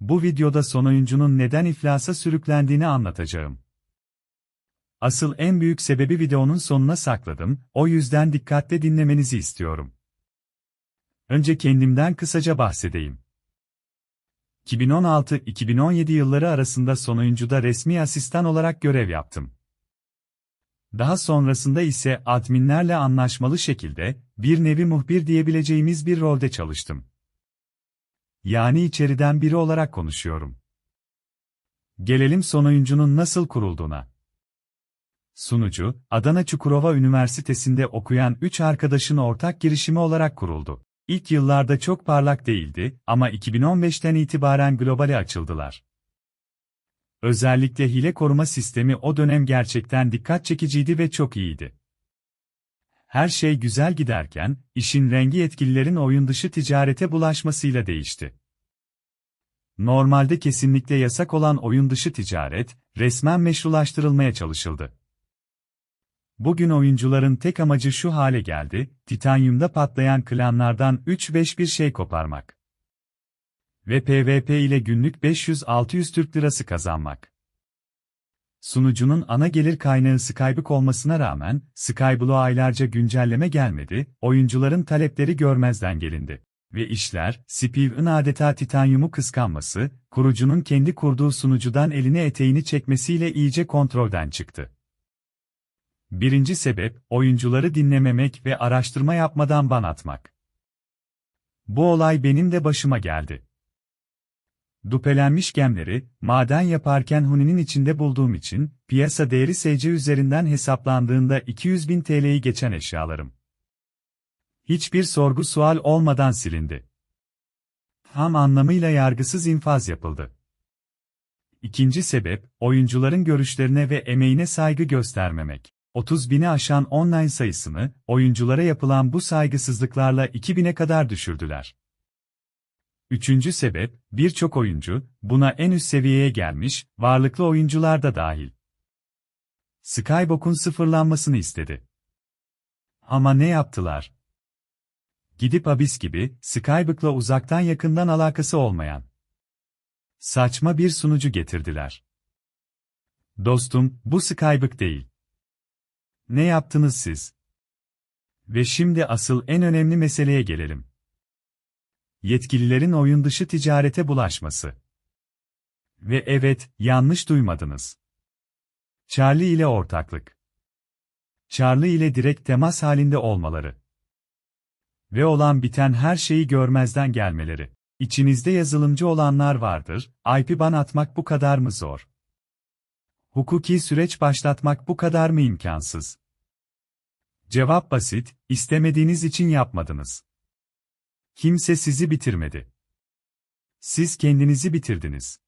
Bu videoda son oyuncunun neden iflasa sürüklendiğini anlatacağım. Asıl en büyük sebebi videonun sonuna sakladım, o yüzden dikkatle dinlemenizi istiyorum. Önce kendimden kısaca bahsedeyim. 2016-2017 yılları arasında son oyuncuda resmi asistan olarak görev yaptım. Daha sonrasında ise adminlerle anlaşmalı şekilde, bir nevi muhbir diyebileceğimiz bir rolde çalıştım. Yani içeriden biri olarak konuşuyorum. Gelelim son oyuncunun nasıl kurulduğuna. Sunucu, Adana Çukurova Üniversitesi'nde okuyan üç arkadaşın ortak girişimi olarak kuruldu. İlk yıllarda çok parlak değildi ama 2015'ten itibaren globale açıldılar. Özellikle hile koruma sistemi o dönem gerçekten dikkat çekiciydi ve çok iyiydi. Her şey güzel giderken, işin rengi yetkililerin oyun dışı ticarete bulaşmasıyla değişti. Normalde kesinlikle yasak olan oyun dışı ticaret, resmen meşrulaştırılmaya çalışıldı. Bugün oyuncuların tek amacı şu hale geldi, titanyumda patlayan klanlardan 3-5 bir şey koparmak. Ve PvP ile günlük 500-600 Türk lirası kazanmak. Sunucunun ana gelir kaynağı Skyblock olmasına rağmen, Skyblock'a aylarca güncelleme gelmedi, oyuncuların talepleri görmezden gelindi. Ve işler, Spive'ın adeta titanyumu kıskanması, kurucunun kendi kurduğu sunucudan eline eteğini çekmesiyle iyice kontrolden çıktı. Birinci sebep, oyuncuları dinlememek ve araştırma yapmadan ban atmak. Bu olay benim de başıma geldi. Dupelenmiş gemleri, maden yaparken Huni'nin içinde bulduğum için, piyasa değeri SC üzerinden hesaplandığında 200 bin TL'yi geçen eşyalarım. Hiçbir sorgu sual olmadan silindi. Tam anlamıyla yargısız infaz yapıldı. İkinci sebep, oyuncuların görüşlerine ve emeğine saygı göstermemek. 30 bini aşan online sayısını, oyunculara yapılan bu saygısızlıklarla 2000'e kadar düşürdüler. Üçüncü sebep, birçok oyuncu, buna en üst seviyeye gelmiş, varlıklı oyuncular da dahil. Skybook'un sıfırlanmasını istedi. Ama ne yaptılar? Gidip Abyss gibi, Skybook'la uzaktan yakından alakası olmayan. Saçma bir sunucu getirdiler. Dostum, bu Skybook değil. Ne yaptınız siz? Ve şimdi asıl en önemli meseleye gelelim. Yetkililerin oyun dışı ticarete bulaşması. Ve evet, yanlış duymadınız. Charlie ile ortaklık. Charlie ile direkt temas halinde olmaları. Ve olan biten her şeyi görmezden gelmeleri. İçinizde yazılımcı olanlar vardır, IP ban atmak bu kadar mı zor? Hukuki süreç başlatmak bu kadar mı imkansız? Cevap basit, istemediğiniz için yapmadınız. Kimse sizi bitirmedi. Siz kendinizi bitirdiniz.